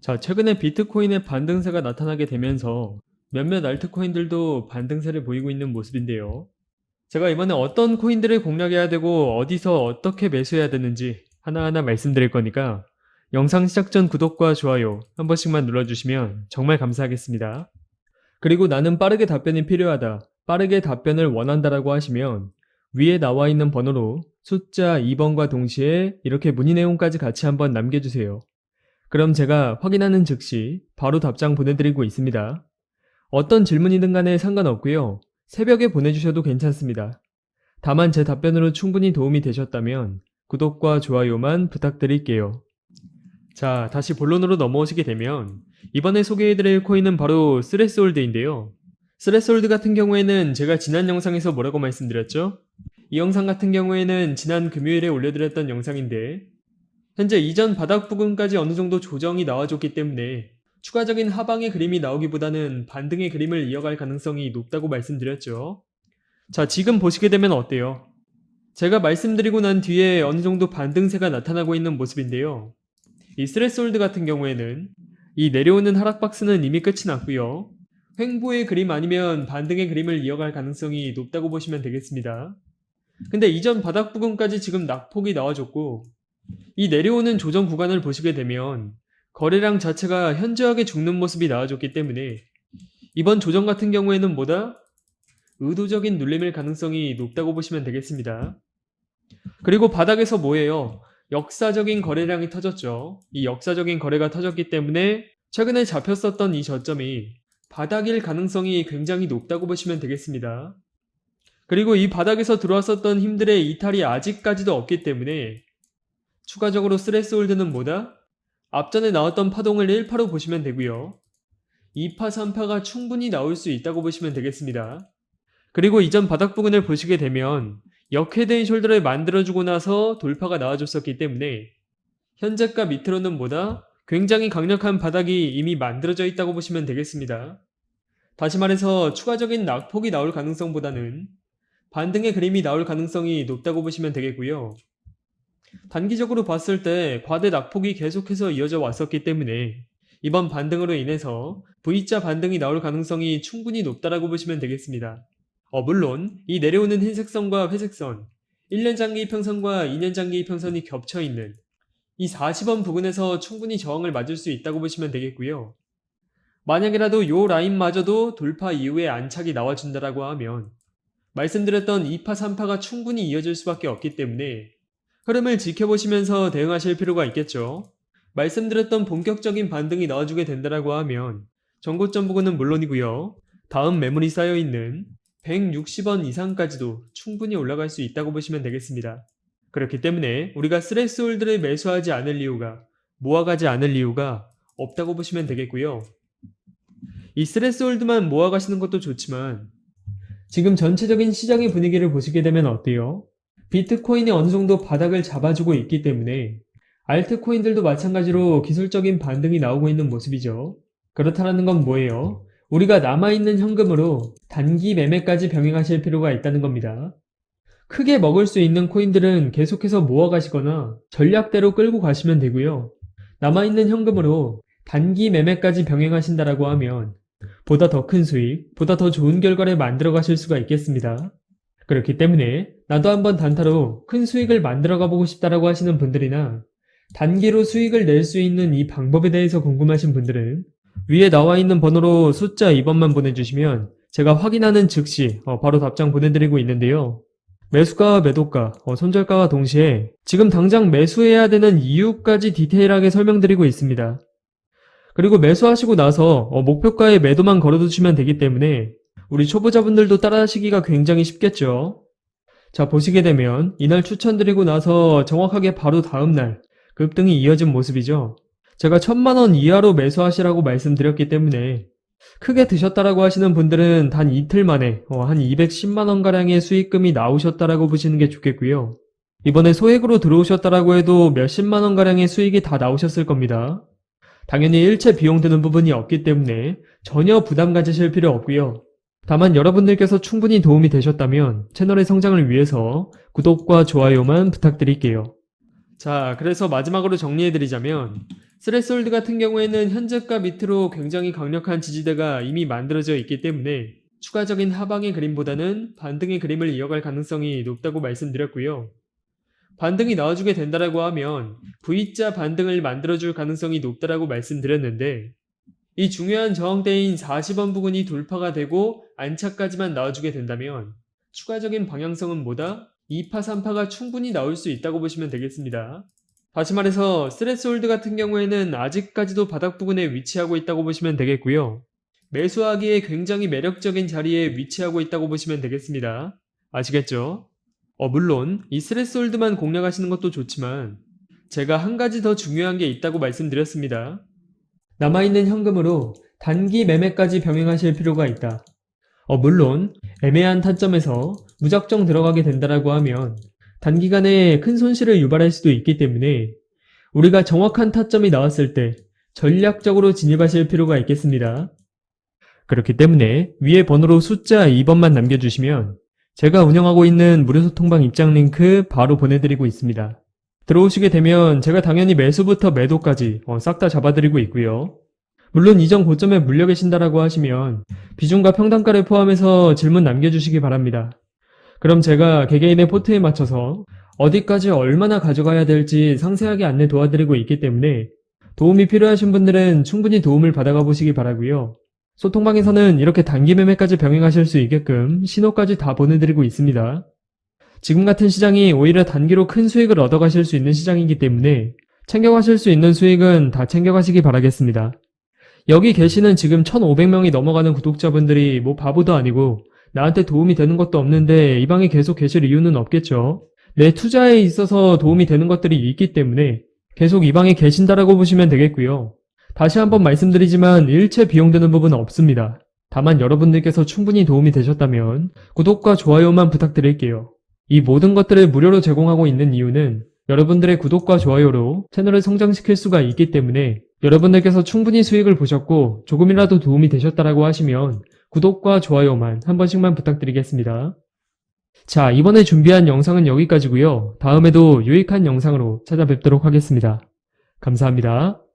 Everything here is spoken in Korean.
자, 최근에 비트코인의 반등세가 나타나게 되면서 몇몇 알트코인들도 반등세를 보이고 있는 모습인데요. 제가 이번에 어떤 코인들을 공략해야 되고 어디서 어떻게 매수해야 되는지 하나하나 말씀드릴 거니까 영상 시작 전 구독과 좋아요 한 번씩만 눌러주시면 정말 감사하겠습니다. 그리고 나는 빠르게 답변이 필요하다, 빠르게 답변을 원한다라고 하시면 위에 나와 있는 번호로 숫자 2번과 동시에 이렇게 문의 내용까지 같이 한번 남겨주세요. 그럼 제가 확인하는 즉시 바로 답장 보내드리고 있습니다. 어떤 질문이든 간에 상관없고요. 새벽에 보내주셔도 괜찮습니다. 다만 제 답변으로 충분히 도움이 되셨다면 구독과 좋아요만 부탁드릴게요. 자, 다시 본론으로 넘어오시게 되면 이번에 소개해드릴 코인은 바로 스레스홀드인데요. 스레스홀드 같은 경우에는 제가 지난 영상에서 뭐라고 말씀드렸죠? 이 영상 같은 경우에는 지난 금요일에 올려드렸던 영상인데 현재 이전 바닥 부근까지 어느 정도 조정이 나와줬기 때문에 추가적인 하방의 그림이 나오기보다는 반등의 그림을 이어갈 가능성이 높다고 말씀드렸죠. 자, 지금 보시게 되면 어때요? 제가 말씀드리고 난 뒤에 어느 정도 반등세가 나타나고 있는 모습인데요. 이 스레스홀드 같은 경우에는 이 내려오는 하락 박스는 이미 끝이 났고요. 횡보의 그림 아니면 반등의 그림을 이어갈 가능성이 높다고 보시면 되겠습니다. 근데 이전 바닥 부근까지 지금 낙폭이 나와줬고 이 내려오는 조정 구간을 보시게 되면 거래량 자체가 현저하게 죽는 모습이 나와줬기 때문에 이번 조정 같은 경우에는 뭐다? 의도적인 눌림일 가능성이 높다고 보시면 되겠습니다. 그리고 바닥에서 뭐예요? 역사적인 거래량이 터졌죠. 이 역사적인 거래가 터졌기 때문에 최근에 잡혔었던 이 저점이 바닥일 가능성이 굉장히 높다고 보시면 되겠습니다. 그리고 이 바닥에서 들어왔었던 힘들의 이탈이 아직까지도 없기 때문에 추가적으로 스레스홀드는 뭐다? 앞전에 나왔던 파동을 1파로 보시면 되고요. 2파, 3파가 충분히 나올 수 있다고 보시면 되겠습니다. 그리고 이전 바닥 부근을 보시게 되면 역헤드인 숄더를 만들어주고 나서 돌파가 나와줬었기 때문에 현재가 밑으로는 뭐다? 굉장히 강력한 바닥이 이미 만들어져 있다고 보시면 되겠습니다. 다시 말해서 추가적인 낙폭이 나올 가능성보다는 반등의 그림이 나올 가능성이 높다고 보시면 되겠고요. 단기적으로 봤을 때 과대 낙폭이 계속해서 이어져 왔었기 때문에 이번 반등으로 인해서 V자 반등이 나올 가능성이 충분히 높다라고 보시면 되겠습니다. 어, 물론 이 내려오는 흰색선과 회색선, 1년 장기 이평선과 2년 장기 이평선이 겹쳐 있는 이 40원 부근에서 충분히 저항을 맞을 수 있다고 보시면 되겠고요. 만약이라도 요 라인마저도 돌파 이후에 안착이 나와준다라고 하면 말씀드렸던 2파, 3파가 충분히 이어질 수밖에 없기 때문에 흐름을 지켜보시면서 대응하실 필요가 있겠죠. 말씀드렸던 본격적인 반등이 나와주게 된다라고 하면 전고점 부근은 물론이고요. 다음 매물이 쌓여있는 160원 이상까지도 충분히 올라갈 수 있다고 보시면 되겠습니다. 그렇기 때문에 우리가 스레스홀드를 매수하지 않을 이유가 모아가지 않을 이유가 없다고 보시면 되겠고요. 이 스레스홀드만 모아가시는 것도 좋지만 지금 전체적인 시장의 분위기를 보시게 되면 어때요? 비트코인이 어느 정도 바닥을 잡아주고 있기 때문에 알트코인들도 마찬가지로 기술적인 반등이 나오고 있는 모습이죠. 그렇다는 건 뭐예요? 우리가 남아있는 현금으로 단기 매매까지 병행하실 필요가 있다는 겁니다. 크게 먹을 수 있는 코인들은 계속해서 모아가시거나 전략대로 끌고 가시면 되고요. 남아있는 현금으로 단기 매매까지 병행하신다라고 하면 보다 더 큰 수익, 보다 더 좋은 결과를 만들어 가실 수가 있겠습니다. 그렇기 때문에 나도 한번 단타로 큰 수익을 만들어 가 보고 싶다라고 하시는 분들이나 단기로 수익을 낼 수 있는 이 방법에 대해서 궁금하신 분들은 위에 나와 있는 번호로 숫자 2번만 보내주시면 제가 확인하는 즉시 어, 바로 답장 보내드리고 있는데요. 매수가와 매도가, 어, 손절가와 동시에 지금 당장 매수해야 되는 이유까지 디테일하게 설명드리고 있습니다. 그리고 매수하시고 나서 어, 목표가에 매도만 걸어두시면 되기 때문에 우리 초보자분들도 따라하시기가 굉장히 쉽겠죠. 자, 보시게 되면 이날 추천드리고 나서 정확하게 바로 다음날 급등이 이어진 모습이죠. 제가 천만원 이하로 매수하시라고 말씀드렸기 때문에 크게 드셨다라고 하시는 분들은 단 이틀 만에 어, 한 210만원가량의 수익금이 나오셨다라고 보시는 게 좋겠고요. 이번에 소액으로 들어오셨다라고 해도 몇십만원가량의 수익이 다 나오셨을 겁니다. 당연히 일체 비용 드는 부분이 없기 때문에 전혀 부담 가지실 필요 없고요. 다만 여러분들께서 충분히 도움이 되셨다면 채널의 성장을 위해서 구독과 좋아요만 부탁드릴게요. 자, 그래서 마지막으로 정리해드리자면 스레스홀드 같은 경우에는 현재가 밑으로 굉장히 강력한 지지대가 이미 만들어져 있기 때문에 추가적인 하방의 그림보다는 반등의 그림을 이어갈 가능성이 높다고 말씀드렸고요. 반등이 나와주게 된다라고 하면 V자 반등을 만들어줄 가능성이 높다라고 말씀드렸는데 이 중요한 저항대인 40원 부근이 돌파가 되고 안착까지만 나와주게 된다면 추가적인 방향성은 뭐다? 2파, 3파가 충분히 나올 수 있다고 보시면 되겠습니다. 다시 말해서 스트레스홀드 같은 경우에는 아직까지도 바닥 부근에 위치하고 있다고 보시면 되겠고요. 매수하기에 굉장히 매력적인 자리에 위치하고 있다고 보시면 되겠습니다. 아시겠죠? 어, 물론 이 스트레스홀드만 공략하시는 것도 좋지만 제가 한 가지 더 중요한 게 있다고 말씀드렸습니다. 남아있는 현금으로 단기 매매까지 병행하실 필요가 있다. 어, 물론 애매한 타점에서 무작정 들어가게 된다라고 하면 단기간에 큰 손실을 유발할 수도 있기 때문에 우리가 정확한 타점이 나왔을 때 전략적으로 진입하실 필요가 있겠습니다. 그렇기 때문에 위에 번호로 숫자 2번만 남겨주시면 제가 운영하고 있는 무료 소통방 입장 링크 바로 보내드리고 있습니다. 들어오시게 되면 제가 당연히 매수부터 매도까지 어, 싹 다 잡아드리고 있고요. 물론 이전 고점에 물려 계신다라고 하시면 비중과 평단가를 포함해서 질문 남겨주시기 바랍니다. 그럼 제가 개개인의 포트에 맞춰서 어디까지 얼마나 가져가야 될지 상세하게 안내 도와드리고 있기 때문에 도움이 필요하신 분들은 충분히 도움을 받아가 보시기 바라고요. 소통방에서는 이렇게 단기 매매까지 병행하실 수 있게끔 신호까지 다 보내드리고 있습니다. 지금 같은 시장이 오히려 단기로 큰 수익을 얻어가실 수 있는 시장이기 때문에 챙겨가실 수 있는 수익은 다 챙겨가시기 바라겠습니다. 여기 계시는 지금 1,500명이 넘어가는 구독자분들이 뭐 바보도 아니고 나한테 도움이 되는 것도 없는데 이 방에 계속 계실 이유는 없겠죠. 내 투자에 있어서 도움이 되는 것들이 있기 때문에 계속 이 방에 계신다라고 보시면 되겠고요. 다시 한번 말씀드리지만 일체 비용드는 부분은 없습니다. 다만 여러분들께서 충분히 도움이 되셨다면 구독과 좋아요만 부탁드릴게요. 이 모든 것들을 무료로 제공하고 있는 이유는 여러분들의 구독과 좋아요로 채널을 성장시킬 수가 있기 때문에 여러분들께서 충분히 수익을 보셨고 조금이라도 도움이 되셨다라고 하시면 구독과 좋아요만 한 번씩만 부탁드리겠습니다. 자, 이번에 준비한 영상은 여기까지고요. 다음에도 유익한 영상으로 찾아뵙도록 하겠습니다. 감사합니다.